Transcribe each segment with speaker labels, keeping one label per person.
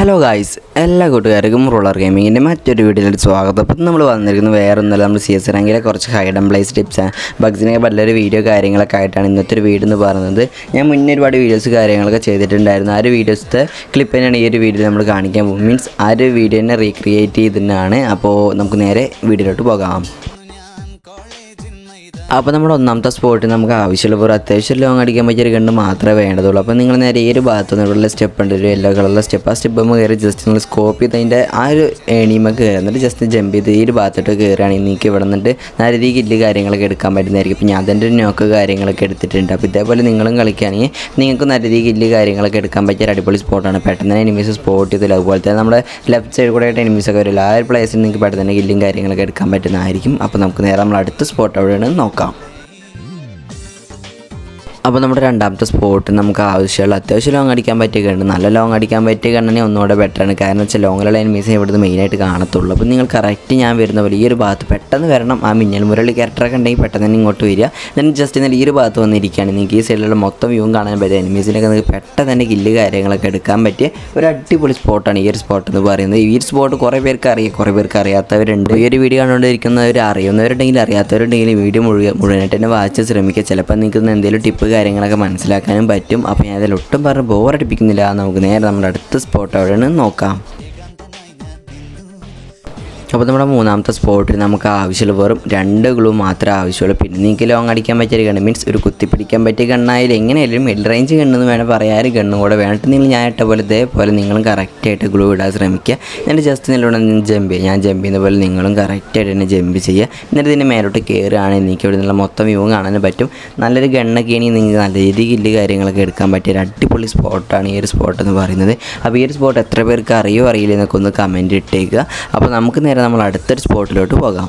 Speaker 1: Hello guys എല്ലാ കൂട്ടുകാർക്കും roller ഗെയിമിങ്ങിന്റെ മറ്റൊരു വീഡിയോയിലേക്ക് സ്വാഗതം. അപ്പം നമ്മൾ വന്നിരിക്കുന്നത് വേറെ ഒന്നല്ല നമ്മൾ സി എസ് റാങ്കിലെ കുറച്ച് ഹൈഡ് ആൻഡ് പ്ലേസ് ടിപ്സ് ബഗ്സിനൊക്കെ പലൊരു വീഡിയോ കാര്യങ്ങളൊക്കെ ആയിട്ടാണ് ഇന്നത്തെ ഒരു വീഡിയോ എന്ന് പറയുന്നത്. ഞാൻ മുന്നേ ഒരുപാട് വീഡിയോസ് കാര്യങ്ങളൊക്കെ ചെയ്തിട്ടുണ്ടായിരുന്നു. ആ ഒരു വീഡിയോസത്തെ ക്ലിപ്പ് തന്നെയാണ് ഈ ഒരു വീഡിയോ നമ്മൾ കാണിക്കാൻ പോകും മീൻസ് ആ ഒരു വീഡിയോ തന്നെ റീക്രിയേറ്റ് ചെയ്തിട്ടാണ്. അപ്പോൾ നമുക്ക് നേരെ വീഡിയോയിലോട്ട് പോകാം. അപ്പോൾ നമ്മുടെ ഒന്നാമത്തെ സ്പോട്ടിൽ നമുക്ക് ആവശ്യമുള്ള ഒരു അത്യാവശ്യം ലോങ് അടിക്കാൻ പറ്റിയ ഒരു കണ്ട് മാത്രമേ വേണ്ടതുള്ളൂ. അപ്പോൾ നിങ്ങൾ നേരെ ഈ ഒരു ഭാഗത്ത് നിന്നുള്ള സ്റ്റെപ്പ് ഉണ്ട് ഒരു യെല്ലോ കളറിലെ സ്റ്റെപ്പ് ആ സ്റ്റെപ്പ് നമ്മൾ കയറി ജസ്റ്റ് നിങ്ങൾ സ്കോപ്പ് ചെയ്ത് അതിന്റെ ആ ഒരു ഏണിമൊക്കെ കയറി എന്നിട്ട് ജസ്റ്റ് ജമ്പ് ചെയ്ത് ഈ ഒരു ഭാഗത്തോട്ട് കയറുകയാണെങ്കിൽ നിങ്ങൾക്ക് ഇവിടെ നിന്നിട്ട് നല്ല രീതിയിൽ കില്ല് കാര്യങ്ങളൊക്കെ എടുക്കാൻ പറ്റുന്നതായിരിക്കും. ഇപ്പോൾ ഞാൻ തന്നെ ഒരു നോക്ക് കാര്യങ്ങളൊക്കെ എടുത്തിട്ടുണ്ട്. അപ്പോൾ ഇതേപോലെ നിങ്ങളും കളിക്കുകയാണെങ്കിൽ നിങ്ങൾക്ക് നല്ല രീതിയിൽ കില്ല് കാര്യങ്ങളൊക്കെ എടുക്കാൻ പറ്റിയ ഒരു അടിപൊളി സ്പോട്ടാണ് പെട്ടെന്ന് എനിമീസ് സ്പോട്ട് ചെയ്തില്ല. അതുപോലെ തന്നെ നമ്മുടെ ലെഫ്റ്റ് സൈഡ് കൂടെ ആയിട്ട് എനിമീസൊക്കെ വരില്ല ആ ഒരു പ്ലേസിൽ നിങ്ങൾക്ക് പെട്ടെന്ന് കില്ലും കാര്യങ്ങളൊക്കെ എടുക്കാൻ പറ്റുന്നതായിരിക്കും. അപ്പോൾ നമുക്ക് നേരെ നമ്മൾ അടുത്ത സ്പോട്ട് എവിടെയാണ് നോക്കാം. 아닐까? അപ്പോൾ നമ്മുടെ രണ്ടാമത്തെ സ്പോട്ട് നമുക്ക് ആവശ്യമുള്ള അത്യാവശ്യം ലോങ് അടിക്കാൻ പറ്റിയ നല്ല ലോങ് അടിക്കാൻ പറ്റിയ ഗണ്ണനെ ഒന്നുകൂടെ ബെറ്ററാണ് കാരണം വെച്ചാൽ ലോങ്ങിലുള്ള എനിമീസ് ഇവിടുന്ന് മെയിനായിട്ട് കാണത്തുള്ളൂ. അപ്പോൾ നിങ്ങൾ കറക്റ്റ് ഞാൻ വരുന്ന പോലെ ഈ ഒരു ഭാഗത്ത് പെട്ടെന്ന് വരണം. ആ മിന്നൽ മുരളി ക്യാരക്ടറൊക്കെ ഉണ്ടെങ്കിൽ പെട്ടെന്ന് തന്നെ ഇങ്ങോട്ട് വരിക. ഞാൻ ജസ്റ്റ് എന്നാൽ ഈ ഒരു ഭാഗത്ത് വന്നിരിക്കുകയാണ്. നിങ്ങൾക്ക് ഈ സൈഡിലുള്ള മൊത്തം വ്യൂവും കാണാൻ പറ്റും എനിമീസിനൊക്കെ നിങ്ങൾക്ക് പെട്ടെന്ന് തന്നെ കില്ല് കാര്യങ്ങളൊക്കെ എടുക്കാൻ പറ്റിയ ഒരു അടിപൊളി സ്പോട്ടാണ് ഈ ഒരു സ്പോട്ട് എന്ന് പറയുന്നത്. ഈ ഒരു സ്പോട്ട് കുറേ പേർക്ക് അറിയാം കുറേ പേർക്ക് അറിയാത്തവരുണ്ട്. ഈ ഒരു വീഡിയോ കണ്ടുകൊണ്ടിരിക്കുന്നവർ അറിയുന്നവരുണ്ടെങ്കിൽ അറിയാത്തവരുണ്ടെങ്കിൽ വീഡിയോ മുഴുവൻ മുഴുവനായിട്ട് തന്നെ വായിച്ച് ശ്രമിക്കുക. ചിലപ്പോൾ നിങ്ങൾക്ക് എന്തെങ്കിലും ടിപ്പ് കാര്യങ്ങളൊക്കെ മനസ്സിലാക്കാനും പറ്റും. അപ്പോൾ ഞാൻ അതിലൊട്ടും പറഞ്ഞ് ബോറടിപ്പിക്കുന്നില്ല നമുക്ക് നേരെ നമ്മുടെ അടുത്ത സ്പോട്ട് എവിടെയാണ് നോക്കാം. അപ്പോൾ നമ്മുടെ മൂന്നാമത്തെ സ്പോട്ടിൽ നമുക്ക് ആവശ്യമുള്ള വെറും രണ്ട് ഗ്ലൂ മാത്രമേ ആവശ്യമുള്ളൂ. പിന്നെ നിങ്ങൾക്ക് ലോങ് അടിക്കാൻ പറ്റിയ ഗണ്ണ് മീൻസ് ഒരു കുത്തി പിടിക്കാൻ പറ്റിയ ഗണ്ണായാലും എങ്ങനെയായാലും മിഡ് റേഞ്ച് ഗണ്ണെന്ന് വേണം പറയാറ് ഗണ്ണ് കൂടെ വേണ്ടിട്ട് നിങ്ങൾ ഞാൻ ഇട്ട പോലെ ഇതേപോലെ നിങ്ങളും കറക്റ്റായിട്ട് ഗ്ലൂ ഇടാൻ ശ്രമിക്കുക. എന്നിട്ട് ജസ്റ്റ് നിലവിടെ ജമ്പ് ചെയ്യുക. ഞാൻ ജമ്പ് ചെയ്യുന്ന പോലെ നിങ്ങളും കറക്റ്റായിട്ട് തന്നെ ജമ്പ് ചെയ്യുക. എന്നിട്ട് ഇതിന്റെ മേലോട്ട് കയറുകയാണെങ്കിൽ നിങ്ങൾക്ക് ഇവിടെ നിന്നുള്ള മൊത്തം വ്യൂ കാണാനും പറ്റും. നല്ലൊരു ഗണ്ണൊക്കെ ആണെങ്കിൽ നിങ്ങൾക്ക് നല്ല രീതിയിൽ കില്ല് കാര്യങ്ങളൊക്കെ എടുക്കാൻ പറ്റിയ ഒരു അടിപൊളി സ്പോട്ടാണ് ഈ ഒരു സ്പോട്ട് എന്ന് പറയുന്നത്. അപ്പോൾ ഈ ഒരു സ്പോട്ട് എത്ര പേർക്ക് അറിയോ? അറിയില്ല എന്നൊക്കെ ഒന്ന് കമന്റ് ഇട്ടേക്കുക. അപ്പോൾ നമുക്ക് നേരെ നമ്മൾ അടുത്തൊരു സ്പോട്ടിലോട്ട് പോകാം.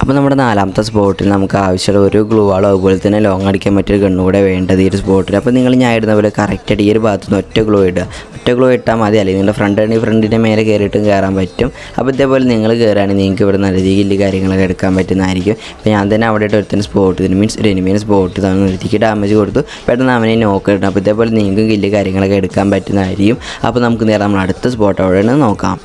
Speaker 1: അപ്പോൾ നമ്മുടെ നാലാമത്തെ സ്പോട്ടിൽ നമുക്ക് ആവശ്യമുള്ള ഒരു ഗ്ലൂ ആളോ അതുപോലെ തന്നെ ലോങ് അടിക്കാൻ പറ്റിയ ഗണ്ണും കൂടെ വേണ്ടത് ഈ ഒരു സ്പോട്ടിൽ അപ്പോൾ നിങ്ങൾ ഞാൻ ഇടുന്ന പോലെ കറക്റ്റായിട്ട് ഈ ഒരു ഭാഗത്ത് നിന്ന് ഒറ്റ ഗ്ലൂ ഇടുക. ഒറ്റ ഗ്ലൂ ഇട്ടാൽ മതി. അല്ലെങ്കിൽ നിങ്ങളുടെ ഫ്രണ്ട് ആണെങ്കിൽ ഫ്രണ്ടിന്റെ മേലെ കയറിയിട്ടും കയറാൻ പറ്റും. അപ്പോൾ ഇതേപോലെ നിങ്ങൾ കയറുകയാണെങ്കിൽ നിങ്ങൾക്ക് ഇവിടെ നല്ല രീതിയിൽ കാര്യങ്ങളൊക്കെ എടുക്കാൻ പറ്റുന്നതായിരിക്കും. അപ്പോൾ ഞാൻ തന്നെ അവിടെ ഒരുത്തിന് സ്പോട്ട് ഇതിന് മീൻസ് ഒരു എനിമീനെ സ്പോട്ട് തന്നെ നിർത്തിക്ക് ഡാമേജ് കൊടുത്തു. പെട്ടെന്ന് അവനെ നോക്ക് ഇടണം. അപ്പോൾ ഇതേപോലെ നിങ്ങൾക്കും കില്ല് കാര്യങ്ങളൊക്കെ എടുക്കാൻ പറ്റുന്നതായിരിക്കും. അപ്പോൾ നമുക്ക് നേരെ നമ്മൾ അടുത്ത സ്പോട്ട് അവിടെയാണ് നോക്കാം.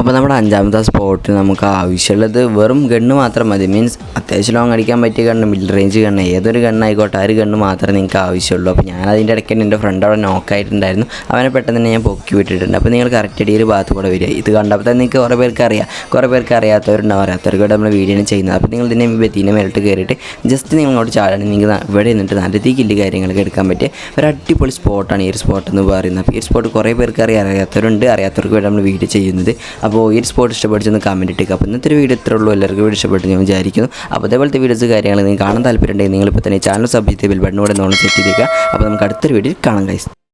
Speaker 1: അപ്പോൾ നമ്മുടെ അഞ്ചാമത്തെ സ്പോട്ടിൽ നമുക്ക് ആവശ്യമുള്ളത് വെറും ഗണ്ണ് മാത്രം മതി. മീൻസ് അത്യാവശ്യം ലോങ് അടിക്കാൻ പറ്റിയ ഗണ്ണ് മിഡ് റേഞ്ച് ഗണ്ണ് ഏതൊരു ഗണ്ണായിക്കോട്ടെ ആ ഒരു ഗണ്ണ് മാത്രമേ നിങ്ങൾക്ക് ആവശ്യമുള്ളൂ. അപ്പോൾ ഞാൻ അതിന്റെ ഇടയ്ക്ക് എന്റെ ഫ്രണ്ട് അവിടെ നോക്കായിട്ടുണ്ടായിരുന്നു അവനെ പെട്ടെന്ന് തന്നെ ഞാൻ പൊക്കി വിട്ടിട്ടുണ്ട്. അപ്പോൾ നിങ്ങൾ കറക്റ്റ് അടിയിൽ ഭാഗത്ത് കൂടെ വരിക. ഇത് കണ്ടപ്പോൾ തന്നെ നിങ്ങൾക്ക് കുറേ പേർക്ക് അറിയാം. കുറേ പേർക്ക് അറിയാത്തവരുണ്ടാവും. അറിയാത്തവർക്ക് നമ്മൾ വീഡിയോ ചെയ്യുന്നത്. അപ്പോൾ നിങ്ങൾ ഇതിനെ ബെത്തീനെ മേലിട്ട് കയറിയിട്ട് ജസ്റ്റ് നിങ്ങൾ ഇങ്ങോട്ട് ചാടണം. നിങ്ങൾക്ക് ഇവിടെ നിന്നിട്ട് നല്ല തീക്കില്ല കില്ല് കാര്യങ്ങളൊക്കെ എടുക്കാൻ പറ്റിയ ഒരു അടിപൊളി സ്പോട്ടാണ് ഈ ഒരു സ്പോട്ട് എന്ന് പറയുന്നത്. അപ്പോൾ ഈ സ്പോട്ട് കുറേ പേർക്ക് അറിയാം. അറിയാത്തവരുണ്ട്. അറിയാത്തവർക്ക് വേണ്ടി നമ്മൾ വീഡിയോ ചെയ്യുന്നത്. അപ്പോൾ ഈ ഒരു സ്പോട്ട് ഇഷ്ടപ്പെടിച്ചൊന്ന് കമന്റ് ഇട്ടേക്കുക അപ്പോൾ ഇന്നത്തെ ഒരു വീഡിയോ ഇത്രയുള്ളൂ എല്ലാവർക്കും വീഡിയോ ഇഷ്ടപ്പെട്ടു ഞാൻ വിചാരിക്കുന്നു. അപ്പോൾ അതേപോലത്തെ വീഡിയോസ് കാര്യങ്ങൾ നിങ്ങൾ കാണാൻ താല്പര്യമുണ്ടെങ്കിൽ നിങ്ങളിപ്പോൾ തന്നെ ചാനൽ സബ് ചെയ്ത് ബിൽ കൂടെ നോൺ സെറ്റ് ചെയ്തേക്കുക അപ്പോൾ നമുക്ക് അടുത്തൊരു വീഡിയോ കാണാം ഗൈസ്